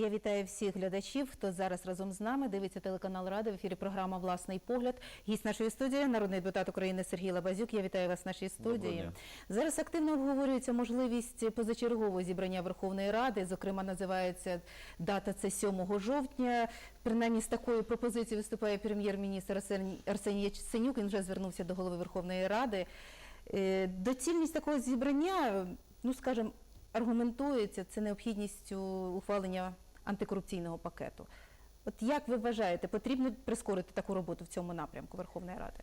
Я вітаю всіх глядачів, хто зараз разом з нами дивиться телеканал Рада в ефірі програма Власний погляд. Гість нашої студії, народний депутат України Сергій Лабазюк. Я вітаю вас в нашій студії. Зараз активно обговорюється можливість позачергового зібрання Верховної Ради. Зокрема, називається дата це 7 жовтня. Принаймні з такою пропозицією виступає прем'єр-міністр Арсеній- Яценюк. Він вже звернувся до голови Верховної Ради. Е, Доцільність такого зібрання, ну скажімо, аргументується це необхідністю ухвалення антикорупційного пакету. От як ви вважаєте, потрібно прискорити таку роботу в цьому напрямку Верховної Ради?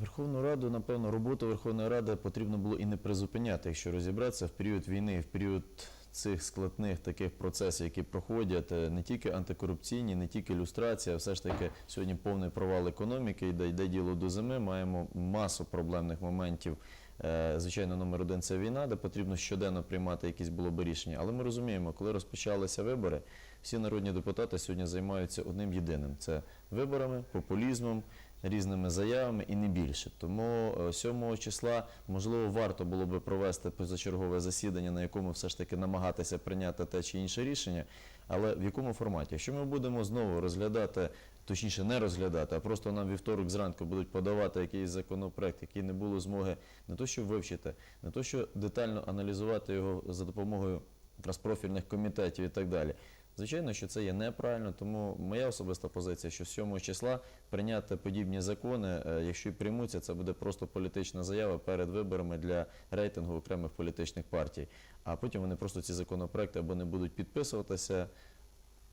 Верховну Раду, напевно, роботу Верховної Ради потрібно було і не призупиняти, якщо розібратися в період війни, в період цих складних таких процесів, які проходять, е, не тільки антикорупційні, не тільки люстрація, а все ж таки сьогодні повний провал економіки, йде, йде діло до зими. Маємо масу проблемних моментів. Е, Звичайно, номер один це війна, де потрібно щоденно приймати якісь було би рішення. Але ми розуміємо, коли розпочалися вибори, всі народні депутати сьогодні займаються одним єдиним: це виборами, популізмом, різними заявами і не більше. Тому е, 7 числа можливо варто було би провести позачергове засідання, на якому все ж таки намагатися прийняти те чи інше рішення. Але в якому форматі? Якщо ми будемо знову розглядати, точніше не розглядати, а просто нам вівторок зранку будуть подавати якийсь законопроект, який не було змоги не то, що вивчити, не то, що детально аналізувати його за допомогою якраз профільних комітетів і так далі. Звичайно, що це є неправильно, тому моя особиста позиція, що 7 числа прийняти подібні закони, е, якщо і приймуться, це буде просто політична заява перед виборами для рейтингу окремих політичних партій. А потім вони просто ці законопроекти або не будуть підписуватися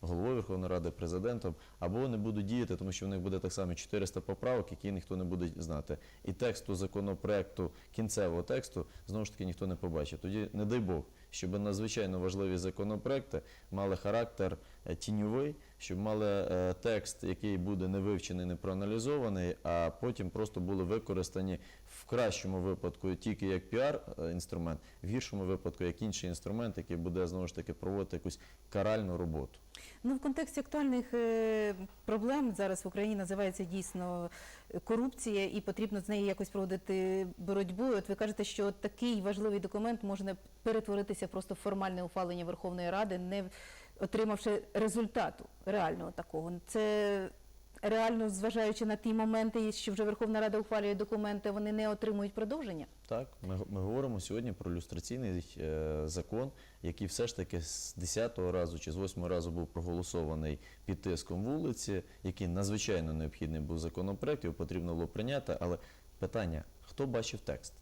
головою Верховної Ради, президентом, або вони будуть діяти, тому що в них буде так само 400 поправок, які ніхто не буде знати. І тексту законопроекту, кінцевого тексту, знову ж таки ніхто не побачить. Тоді, не дай Бог, щоб надзвичайно важливі законопроекти мали характер тіньовий, щоб мали е, текст, який буде не вивчений, не проаналізований, а потім просто були використані в кращому випадку тільки як піар-інструмент, в гіршому випадку як інший інструмент, який буде знову ж таки проводити якусь каральну роботу. Ну, в контексті актуальних е, проблем зараз в Україні називається дійсно е, корупція, і потрібно з нею якось проводити боротьбу. От ви кажете, що такий важливий документ може перетворитися просто в формальне ухвалення Верховної Ради, не отримавши результату реального такого. Це реально, зважаючи на ті моменти, що вже Верховна Рада ухвалює документи, вони не отримують продовження. Так, ми, ми говоримо сьогодні про люстраційний е, закон, який все ж таки з 10-го разу чи з 8-го разу був проголосований під тиском вулиці, який надзвичайно необхідний був законопроект, його потрібно було прийняти. Але питання: хто бачив текст?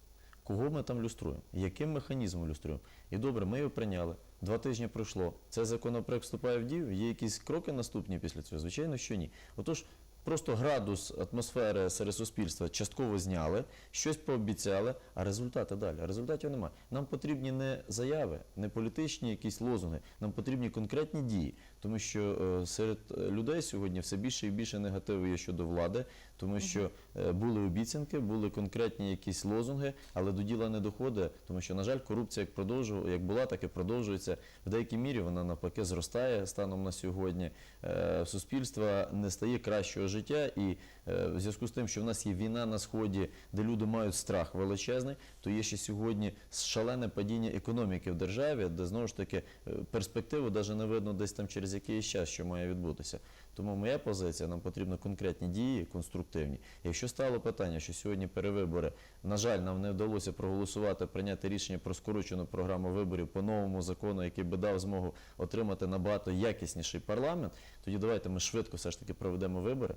Кого ми там люструємо? Яким механізмом люструємо? І добре, ми його прийняли. Два тижні пройшло. Цей законопроект вступає в дію. Є якісь кроки наступні після цього? Звичайно, що ні. Отож, просто градус атмосфери серед суспільства частково зняли, щось пообіцяли, а результати далі. Результатів немає. Нам потрібні не заяви, не політичні якісь лозунги, нам потрібні конкретні дії. Тому що е, серед е, людей сьогодні все більше і більше негативу є щодо влади, тому що е, були обіцянки, були конкретні якісь лозунги, але до діла не доходить, тому що, на жаль, корупція як продовжувала, як була, так і продовжується. В деякій мірі вона навпаки зростає станом на сьогодні. В Суспільства не стає кращого життя, і в зв'язку з тим, що в нас є війна на сході, де люди мають страх величезний, то є ще сьогодні шалене падіння економіки в державі, де знову ж таки перспективу навіть не видно десь там через якийсь час, що має відбутися. Тому моя позиція, нам потрібні конкретні дії, конструктивні. Якщо стало питання, що сьогодні перевибори, на жаль, нам не вдалося проголосувати, прийняти рішення про скорочену програму виборів по новому закону, який би дав змогу отримати набагато якісніший парламент, тоді давайте ми швидко все ж таки проведемо вибори.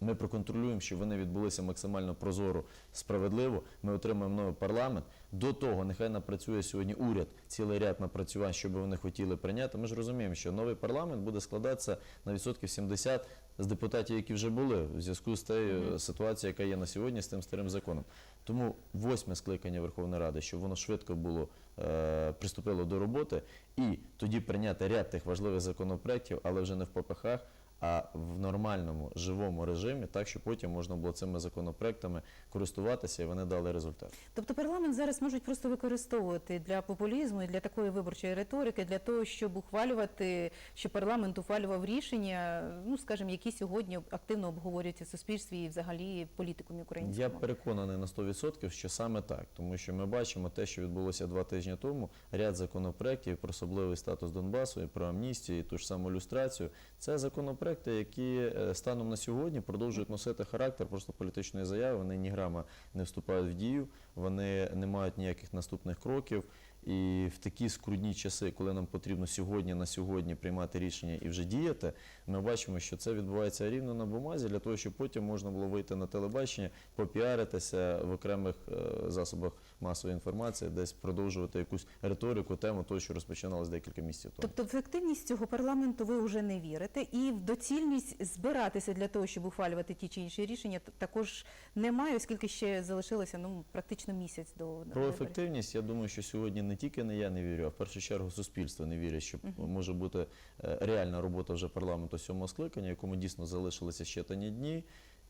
Ми проконтролюємо, щоб вони відбулися максимально прозоро, справедливо. Ми отримаємо новий парламент. До того нехай напрацює сьогодні уряд цілий ряд напрацювань, що би вони хотіли прийняти. Ми ж розуміємо, що новий парламент буде складатися на відсотків 70 з депутатів, які вже були в зв'язку з тією ситуацією, яка є на сьогодні з тим старим законом. Тому восьме скликання Верховної Ради, щоб воно швидко було е, приступило до роботи, і тоді прийняти ряд тих важливих законопроєктів, але вже не в попихах, а в нормальному живому режимі, так що потім можна було цими законопроектами користуватися і вони дали результат. Тобто парламент зараз можуть просто використовувати для популізму і для такої виборчої риторики, для того, щоб ухвалювати, щоб парламент ухвалював рішення, ну скажімо, які сьогодні активно обговорюються в суспільстві і взагалі політикумі Я переконаний на 100%, що саме так, тому що ми бачимо те, що відбулося два тижні тому. Ряд законопроєктів про особливий статус Донбасу, і про амністію, і ту ж саму люстрацію. Це законопроекти, які е, станом на сьогодні продовжують носити характер просто політичної заяви. Вони ні грама не вступають в дію, вони не мають ніяких наступних кроків. І в такі скрудні часи, коли нам потрібно сьогодні на сьогодні приймати рішення і вже діяти, ми бачимо, що це відбувається рівно на бумазі, для того, щоб потім можна було вийти на телебачення, попіаритися в окремих е, засобах масової інформації, десь продовжувати якусь риторику, тему того, що розпочиналось декілька місяців тому. Тобто в ефективність цього парламенту ви вже не вірите, і в доцільність збиратися для того, щоб ухвалювати ті чи інші рішення, також немає, оскільки ще залишилося ну практично місяць до Про ефективність, я думаю, що сьогодні не тільки не я не вірю, а в першу чергу суспільство не вірить, що може бути е, реальна робота вже парламенту сьомого скликання, якому дійсно залишилися щитані дні.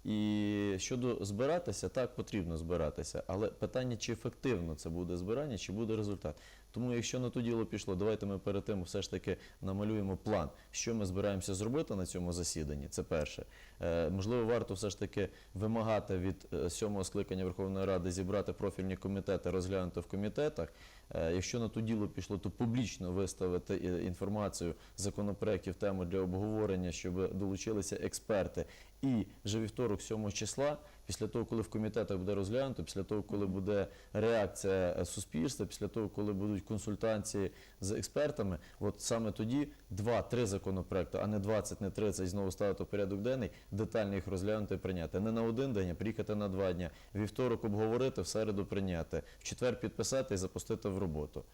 І щодо збиратися, так потрібно збиратися, але питання, чи ефективно це буде збирання, чи буде результат. Тому, якщо на то діло пішло, давайте ми перед тим все ж таки намалюємо план, що ми збираємося зробити на цьому засіданні. Це перше. Е, можливо, варто все ж таки вимагати від е, сьомого скликання Верховної Ради зібрати профільні комітети, розглянути в комітетах. Е, якщо на то діло пішло, то публічно виставити інформацію законопроєктів, тему для обговорення, щоб долучилися експерти. І вже вівторок, 7 числа, після того, коли в комітетах буде розглянуто, після того, коли буде реакція е, суспільства, після того, коли будуть консультації з експертами, от саме тоді два-три законопроекти, а не 20, не 30, знову ставити в порядок денний, детально їх розглянути і прийняти. Не на один день, а приїхати на два дні. Вівторок обговорити, в середу прийняти, в четвер підписати і запустити в роботу.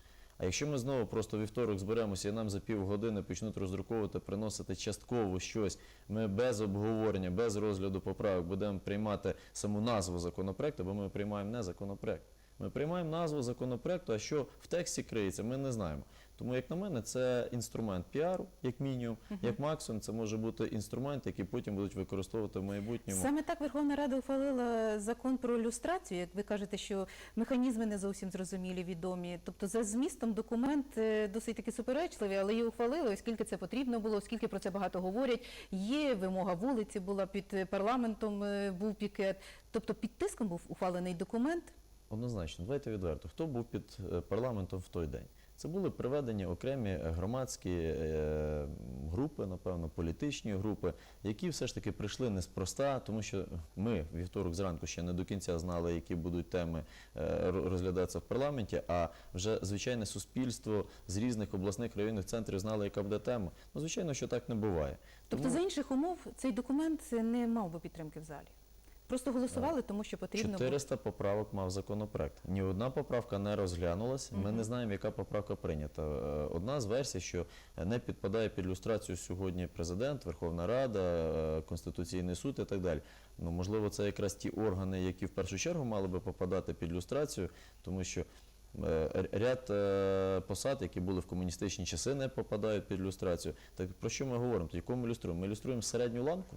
А якщо ми знову просто вівторок зберемося і нам за півгодини почнуть роздруковувати, приносити частково щось, ми без обговорення, без розгляду поправок будемо приймати саму назву законопроекту, бо ми приймаємо не законопроект. Ми приймаємо назву законопроекту, а що в тексті криється, ми не знаємо. Тому, як на мене, це інструмент піару, як мінімум, як максимум, це може бути інструмент, який потім будуть використовувати в майбутньому. Саме так Верховна Рада ухвалила закон про люстрацію. Як ви кажете, що механізми не зовсім зрозумілі, відомі. Тобто за змістом документ е, досить таки суперечливий, але її ухвалили, оскільки це потрібно було, оскільки про це багато говорять. Є вимога вулиці, була під парламентом, е, був пікет. Тобто під тиском був ухвалений документ. Однозначно, давайте відверто. Хто був під е, парламентом в той день? Це були приведені окремі е, громадські е, групи, напевно, політичні групи, які все ж таки прийшли неспроста, тому що ми вівторок зранку ще не до кінця знали, які будуть теми е, розглядатися в парламенті. А вже звичайне суспільство з різних обласних районних центрів знало, яка буде тема. Ну, звичайно, що так не буває. Тобто, Тому- за інших умов цей документ не мав би підтримки в залі. Просто голосували, тому що потрібно було. 400 поправок мав законопроект. Ні одна поправка не розглянулась. Ми не знаємо, яка поправка прийнята. Е, Одна з версій, що не підпадає під люстрацію сьогодні президент, Верховна Рада, е, Конституційний суд і так далі. Ну можливо, це якраз ті органи, які в першу чергу мали би попадати під люстрацію, тому що. е, Ряд посад, які були в комуністичні часи, не попадають під люстрацію. Так про що ми говоримо? Тоді кого ми люструємо? Ми люструємо середню ланку?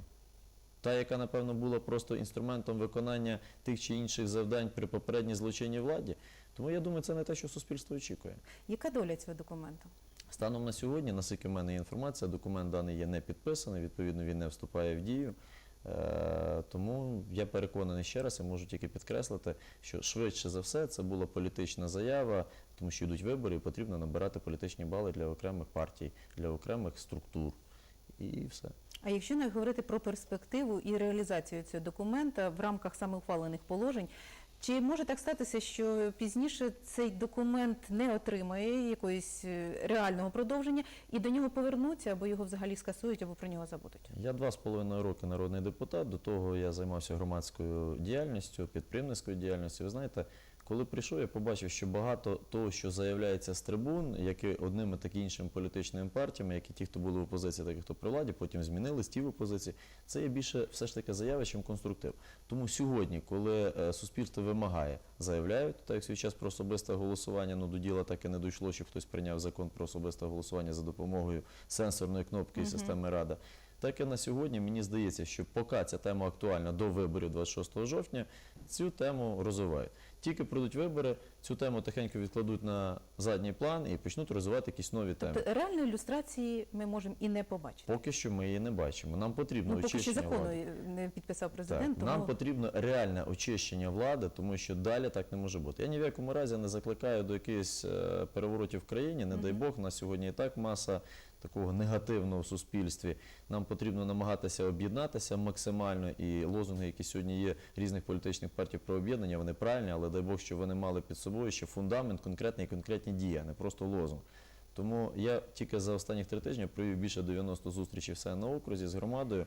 Та, яка, напевно, була просто інструментом виконання тих чи інших завдань при попередній злочинній владі. Тому я думаю, це не те, що суспільство очікує. Яка доля цього документу? Станом на сьогодні, наскільки в мене є інформація, документ даний є не підписаний, відповідно, він не вступає в дію. Е, Тому я переконаний ще раз, я можу тільки підкреслити, що швидше за все це була політична заява, тому що йдуть вибори, і потрібно набирати політичні бали для окремих партій, для окремих структур. І все. А якщо не говорити про перспективу і реалізацію цього документа в рамках саме ухвалених положень, чи може так статися, що пізніше цей документ не отримає якоїсь е, реального продовження і до нього повернуться, або його взагалі скасують, або про нього забудуть? Я два з половиною роки народний депутат. До того я займався громадською діяльністю, підприємницькою діяльністю. Ви знаєте, коли прийшов, я побачив, що багато того, що заявляється з трибун, як і одними, так і іншими політичними партіями, як і ті, хто були в опозиції, так і хто при владі, потім змінились ті в опозиції. Це є більше все ж таки заява, чим конструктив. Тому сьогодні, коли е, суспільство вимагає, заявляють, так як свій час про особисте голосування, ну до діла так і не дійшло, що хтось прийняв закон про особисте голосування за допомогою сенсорної кнопки і системи Рада. Так і на сьогодні мені здається, що поки ця тема актуальна до виборів 26 жовтня, цю тему розвивають. Тільки пройдуть вибори, цю тему тихенько відкладуть на задній план і почнуть розвивати якісь нові теми. Тобто реальної ілюстрації ми можемо і не побачити. Поки що ми її не бачимо. Нам потрібно Ну, поки очищення закону влади. не підписав Так, президент, тому нам потрібно реальне очищення влади, тому що далі так не може бути. Я ні в якому разі не закликаю до якихось е, переворотів в країні. Не дай Бог, у нас сьогодні і так маса такого негативного в суспільстві. Нам потрібно намагатися об'єднатися максимально. І лозунги, які сьогодні є різних політичних партій про об'єднання, вони правильні, але дай Бог, щоб вони мали під собою ще фундамент, конкретний і конкретні дії, а не просто лозунг. Тому я тільки за останні три тижні провів більше 90 зустрічей все на окрузі з громадою.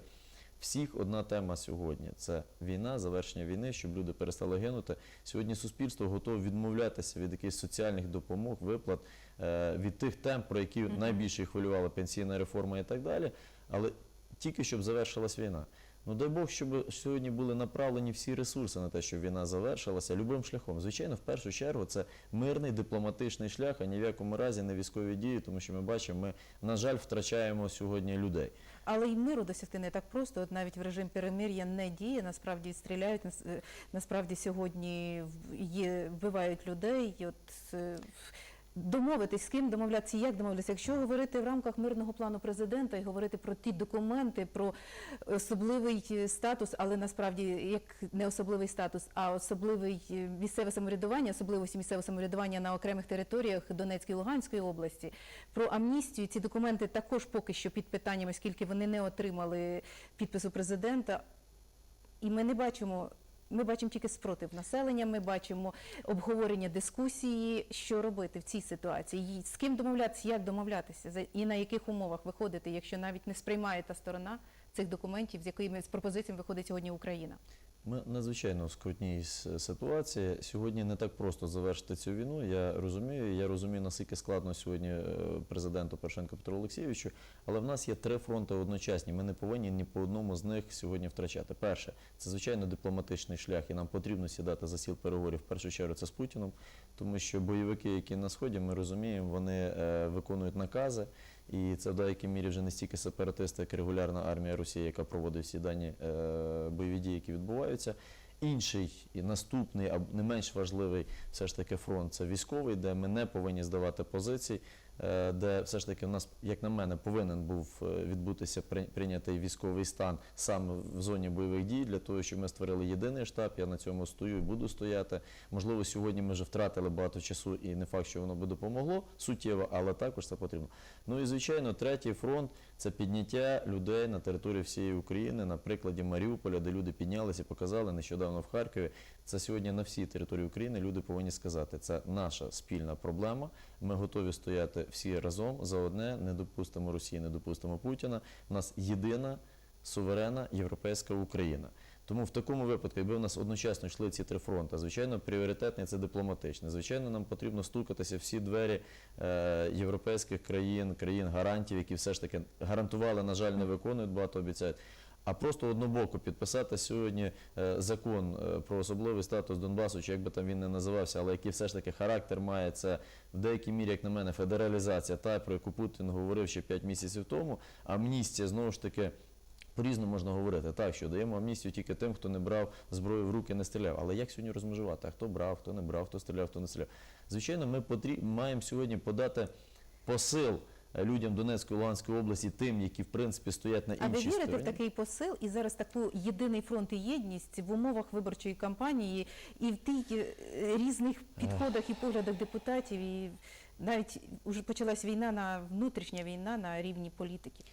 Всіх одна тема сьогодні це війна, завершення війни, щоб люди перестали гинути. Сьогодні суспільство готове відмовлятися від якихось соціальних допомог, виплат, е, від тих тем, про які найбільше хвилювала пенсійна реформа і так далі. Але тільки щоб завершилась війна. Ну дай Бог, щоб сьогодні були направлені всі ресурси на те, щоб війна завершилася любим шляхом. Звичайно, в першу чергу це мирний дипломатичний шлях, а ні в якому разі не військові дії, тому що ми бачимо, ми на жаль втрачаємо сьогодні людей. але й миру досягти не так просто. От навіть в режим перемир'я не діє. Насправді стріляють. е, Насправді сьогодні є вбивають людей. От е, домовитись з ким домовлятися, як домовлятися. Якщо говорити в рамках мирного плану президента і говорити про ті документи, про особливий е, статус, але насправді як не особливий статус, а особливий е, місцеве самоврядування, особливості місцевого самоврядування на окремих територіях Донецької і Луганської області. Про амністію ці документи також поки що під питанням, оскільки вони не отримали підпису президента. І ми не бачимо. Ми бачимо тільки спротив населення, ми бачимо обговорення дискусії, що робити в цій ситуації, з ким домовлятися, як домовлятися, і на яких умовах виходити, якщо навіть не сприймає та сторона цих документів, з якими з пропозиціями виходить сьогодні Україна. Ми надзвичайно скрутній ситуації. Сьогодні не так просто завершити цю війну. Я розумію. Я розумію, наскільки складно сьогодні е, президенту Порошенко Петру Олексійовичу. Але в нас є три фронти одночасні. Ми не повинні ні по одному з них сьогодні втрачати. Перше, це звичайно дипломатичний шлях, і нам потрібно сідати за сіл переговорів. В першу чергу це з Путіном, тому що бойовики, які на сході, ми розуміємо, вони е, виконують накази. І це в деякій мірі вже не стільки сепаратисти, як регулярна армія Росії, яка проводить всі дані е, бойові дії, які відбуваються. Інший і наступний, а не менш важливий, все ж таки фронт це військовий, де ми не повинні здавати позицій, де все ж таки в нас, як на мене, повинен був е, відбутися при- прийнятий військовий стан саме в зоні бойових дій, для того, щоб ми створили єдиний штаб. Я на цьому стою і буду стояти. Можливо, сьогодні ми вже втратили багато часу, і не факт, що воно би допомогло суттєво, але також це потрібно. Ну і звичайно, третій фронт це підняття людей на території всієї України, на прикладі Маріуполя, де люди піднялися показали нещодавно в Харкові. Це сьогодні на всій території України. Люди повинні сказати, це наша спільна проблема. Ми готові стояти всі разом за одне. Не допустимо Росії, не допустимо Путіна. У нас єдина суверенна європейська Україна. Тому в такому випадку, якби в нас одночасно йшли ці три фронти, звичайно, пріоритетний це дипломатичний. Звичайно, нам потрібно стукатися всі двері е, європейських країн, країн гарантів, які все ж таки гарантували, на жаль, не виконують, багато обіцяють. А просто однобоко підписати сьогодні е, закон е, про особливий статус Донбасу, чи як би там він не називався, але який все ж таки характер має це в деякій мірі, як на мене, федералізація, та про яку Путін говорив ще 5 місяців тому. Амністія знову ж таки. По-різному можна говорити, так, що даємо амністію тільки тим, хто не брав зброю в руки, не стріляв. Але як сьогодні розмежувати? А хто брав, хто не брав, хто стріляв, хто не стріляв? Звичайно, ми потріб... маємо сьогодні подати посил е, людям Донецької Луганської області, тим, які в принципі стоять на А ви вірите стороні. в такий посил і зараз таку єдиний фронт і єдність в умовах виборчої кампанії і в тих е, різних підходах і поглядах депутатів, і навіть вже почалась війна на внутрішня війна на рівні політики.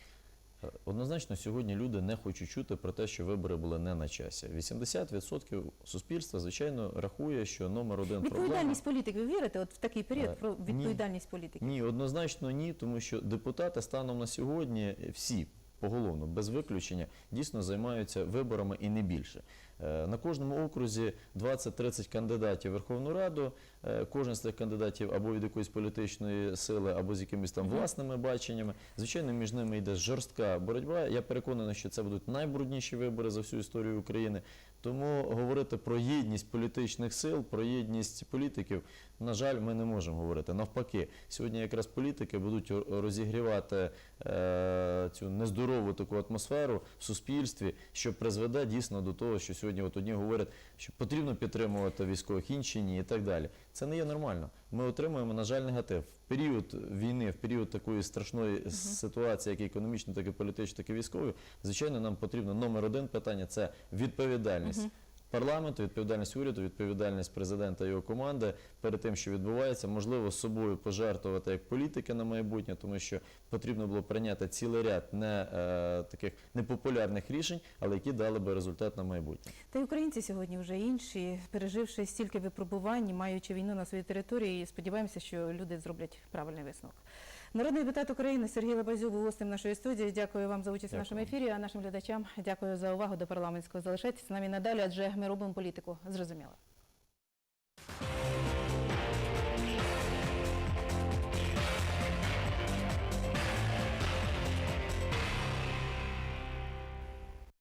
Е, Однозначно, сьогодні люди не хочуть чути про те, що вибори були не на часі. 80% суспільства, звичайно, рахує, що номер один проблема. Відповідальність політики, ви вірите от в такий Е, період про відповідальність політики? Ні, однозначно ні, тому що депутати станом на сьогодні всі поголовно, без виключення, дійсно займаються виборами і не більше. Е, На кожному окрузі 20-30 кандидатів в Верховну Раду. Е, Кожен з цих кандидатів або від якоїсь політичної сили, або з якимись там власними баченнями. Звичайно, між ними йде жорстка боротьба. Я переконаний, що це будуть найбрудніші вибори за всю історію України. Тому говорити про єдність політичних сил, про єдність політиків, на жаль, ми не можемо говорити. Навпаки, сьогодні якраз політики будуть розігрівати е, цю нездорову таку атмосферу в суспільстві, що призведе дійсно до того, що сьогодні от одні говорять, що потрібно підтримувати військових, інші ні і так далі. Це не є нормально. Ми отримуємо, на жаль, негатив. В період війни, в період такої страшної ситуації, як і економічної, так і політичної, так і військової, звичайно, нам потрібно номер один питання це відповідальність. Парламенту, відповідальність уряду, відповідальність президента і його команди перед тим, що відбувається, можливо, з собою пожертвувати як політики на майбутнє, тому що потрібно було прийняти цілий ряд не е, таких непопулярних рішень, але які дали би результат на майбутнє. Та й українці сьогодні вже інші, переживши стільки випробувань, маючи війну на своїй території, сподіваємося, що люди зроблять правильний висновок. Народний депутат України Сергій Лабазюк був гостем нашої студії. Дякую вам за участь в нашому ефірі. А нашим глядачам дякую за увагу до парламентського. Залишайтеся з нами надалі, адже ми робимо політику зрозуміло.